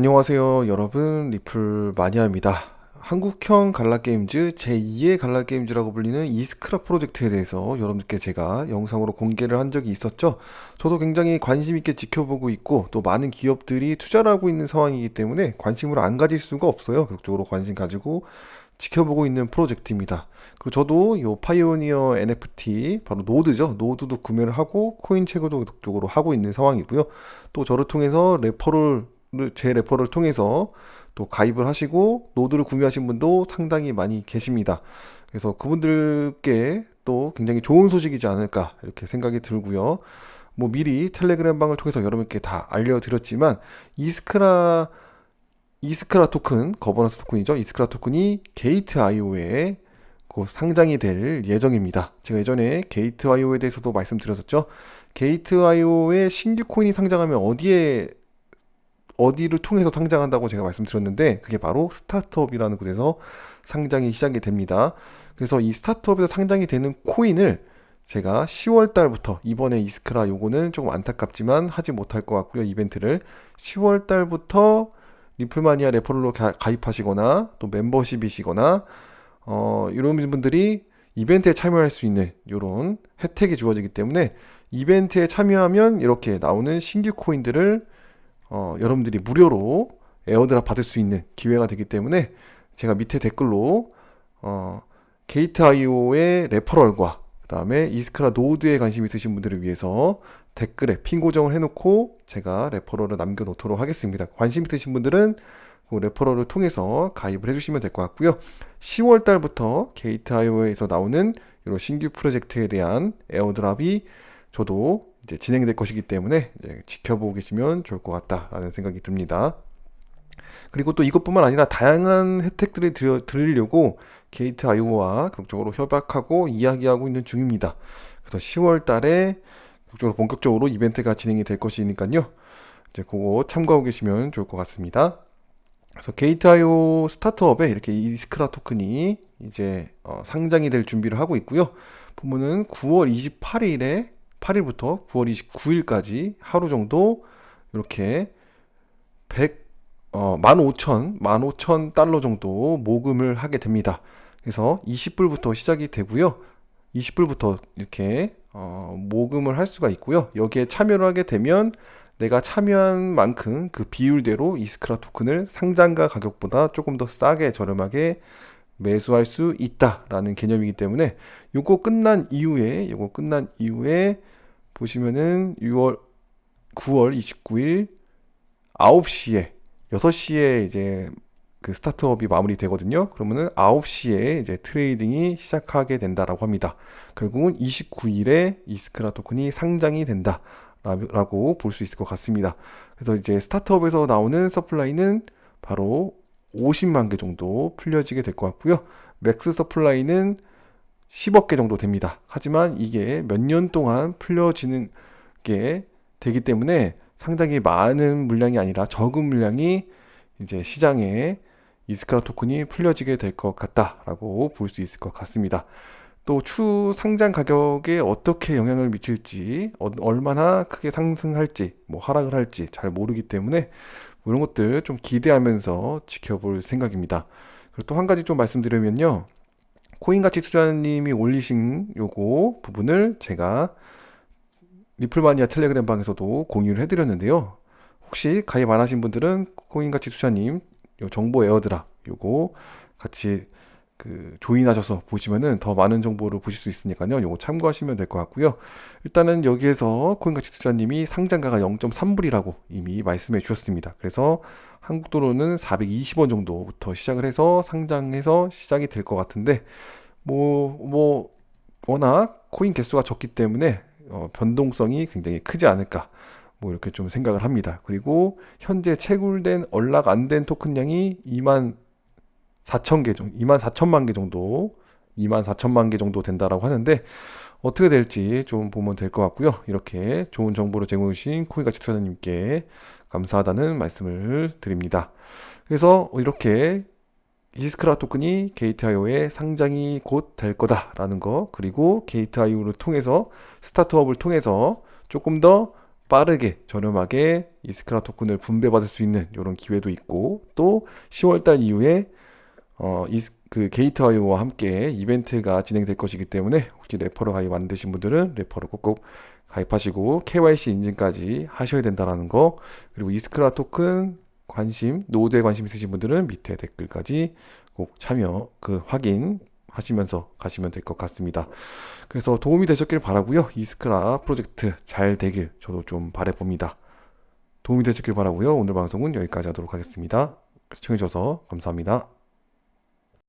안녕하세요 여러분 리플 마니아입니다 한국형 갈라게임즈 제2의 갈라게임즈라고 불리는 이스크라 프로젝트에 대해서 여러분들께 제가 영상으로 공개를 한 적이 있었죠 저도 굉장히 관심 있게 지켜보고 있고 또 많은 기업들이 투자를 하고 있는 상황이기 때문에 관심을 안 가질 수가 없어요 그쪽으로 관심 가지고 지켜보고 있는 프로젝트입니다. 그리고 저도 요 파이오니어 NFT 바로 노드죠. 노드도 구매를 하고 코인 채굴도 그쪽으로 하고 있는 상황이고요. 또 저를 통해서 레퍼를 제 레퍼를 통해서 또 가입을 하시고 노드를 구매하신 분도 상당히 많이 계십니다. 그래서 그분들께 또 굉장히 좋은 소식이지 않을까 이렇게 생각이 들고요. 뭐 미리 텔레그램 방을 통해서 여러분께 다 알려드렸지만 이스크라 이스크라 토큰, 거버넌스 토큰이죠. 이스크라 토큰이 게이트 IO에 곧 상장이 될 예정입니다. 제가 예전에 게이트 IO에 대해서도 말씀드렸었죠. 게이트 IO에 신규 코인이 상장하면 어디에 어디를 통해서 상장한다고 제가 말씀드렸는데 그게 바로 스타트업이라는 곳에서 상장이 시작이 됩니다. 그래서 이 스타트업에서 상장이 되는 코인을 제가 10월 달부터 이번에 이스크라 요거는 조금 안타깝지만 하지 못할 것 같고요. 이벤트를 10월 달부터 리플마니아 레퍼럴로 가, 입하시거나 또 멤버십이시거나 어, 이런 분들이 이벤트에 참여할 수 있는 이런 혜택이 주어지기 때문에 이벤트에 참여하면 이렇게 나오는 신규 코인들을 어, 여러분들이 무료로 에어드랍 받을 수 있는 기회가 되기 때문에 제가 밑에 댓글로 어, 게이트.io의 레퍼럴과 그 다음에 이스크라 노드에 관심 있으신 분들을 위해서 댓글에 핀 고정을 해놓고 제가 레퍼럴을 남겨놓도록 하겠습니다. 관심 있으신 분들은 그 레퍼럴을 통해서 가입을 해주시면 될 것 같고요. 10월 달부터 게이트.io에서 나오는 이런 신규 프로젝트에 대한 에어드랍이 저도 이제 진행될 것이기 때문에 지켜보고 계시면 좋을 것 같다라는 생각이 듭니다. 그리고 또 이것뿐만 아니라 다양한 혜택들을 드려, 드리려고 게이트 아이오와 그쪽으로 협약하고 이야기하고 있는 중입니다. 그래서 10월 달에 그쪽으로 본격적으로 이벤트가 진행이 될 것이니까요. 이제 그거 참고하고 계시면 좋을 것 같습니다. 그래서 게이트 아이오 스타트업에 이렇게 이스크라 토큰이 이제 어, 상장이 될 준비를 하고 있고요. 보면은 9월 28일에 8일부터 9월 29일까지 하루 정도 이렇게 100, 어, 15,000, 15,000 달러 정도 모금을 하게 됩니다. 그래서 20불부터 시작이 되고요. 20불부터 이렇게 어, 모금을 할 수가 있고요. 여기에 참여를 하게 되면 내가 참여한 만큼 그 비율대로 이스크라 토큰을 상장가 가격보다 조금 더 싸게 저렴하게 매수할 수 있다라는 개념이기 때문에 요거 끝난 이후에 요거 끝난 이후에 보시면은 6월 9월 29일 9시에 6시에 이제 그 스타트업이 마무리되거든요. 그러면은 9시에 이제 트레이딩이 시작하게 된다라고 합니다. 결국은 29일에 이스크라 토큰이 상장이 된다. 라고 볼 수 있을 것 같습니다. 그래서 이제 스타트업에서 나오는 서플라이는 바로 50만 개 정도 풀려지게 될 것 같고요. 맥스 서플라이는 10억 개 정도 됩니다. 하지만 이게 몇 년 동안 풀려지는 게 되기 때문에 상당히 많은 물량이 아니라 적은 물량이 이제 시장에 이스크라 토큰이 풀려지게 될 것 같다라고 볼 수 있을 것 같습니다. 또 추 상장 가격에 어떻게 영향을 미칠지, 어, 얼마나 크게 상승할지, 뭐 하락을 할지 잘 모르기 때문에 뭐 이런 것들 좀 기대하면서 지켜볼 생각입니다. 그리고 또 한 가지 좀 말씀드리면요. 코인가치 투자님이 올리신 요거 부분을 제가 리플마니아 텔레그램 방에서도 공유를 해드렸는데요. 혹시 가입 안 하신 분들은 코인가치 투자님 요 정보 에어드랍 요거 같이 그 조인하셔서 보시면은 더 많은 정보를 보실 수 있으니까요. 요거 참고하시면 될 것 같고요. 일단은 여기에서 코인가치 투자님이 상장가가 0.3불이라고 이미 말씀해 주셨습니다. 그래서 한국도로는 420원 정도부터 시작을 해서 상장해서 시작이 될 것 같은데 뭐뭐 뭐 워낙 코인 개수가 적기 때문에 어, 변동성이 굉장히 크지 않을까 뭐 이렇게 좀 생각을 합니다. 그리고 현재 채굴된 언락 안 된 토큰량이 2만 4천 개 정도, 2만 4천만 개 정도, 2만 4천만 개 정도 된다라고 하는데 어떻게 될지 좀 보면 될 것 같고요. 이렇게 좋은 정보를 제공해 주신 코인가치 투자자님께 감사하다는 말씀을 드립니다. 그래서 이렇게 이스크라 토큰이 게이트아이오의 상장이 곧 될 거다라는 거 그리고 게이트아이오를 통해서 스타트업을 통해서 조금 더 빠르게 저렴하게 이스크라 토큰을 분배받을 수 있는 이런 기회도 있고 또 10월달 이후에 어, 이스, 그 게이트와이와 함께 이벤트가 진행될 것이기 때문에 혹시 레퍼럴 가입 안 되신 분들은 레퍼럴 꼭꼭 가입하시고 KYC 인증까지 하셔야 된다라는 거 그리고 이스크라 토큰 관심 노드에 관심 있으신 분들은 밑에 댓글까지 꼭 참여 그 확인 하시면서 가시면 될 것 같습니다. 그래서 도움이 되셨길 바라고요. 이스크라 프로젝트 잘 되길 저도 좀 바래 봅니다. 도움이 되셨길 바라고요. 오늘 방송은 여기까지 하도록 하겠습니다. 시청해 주셔서 감사합니다.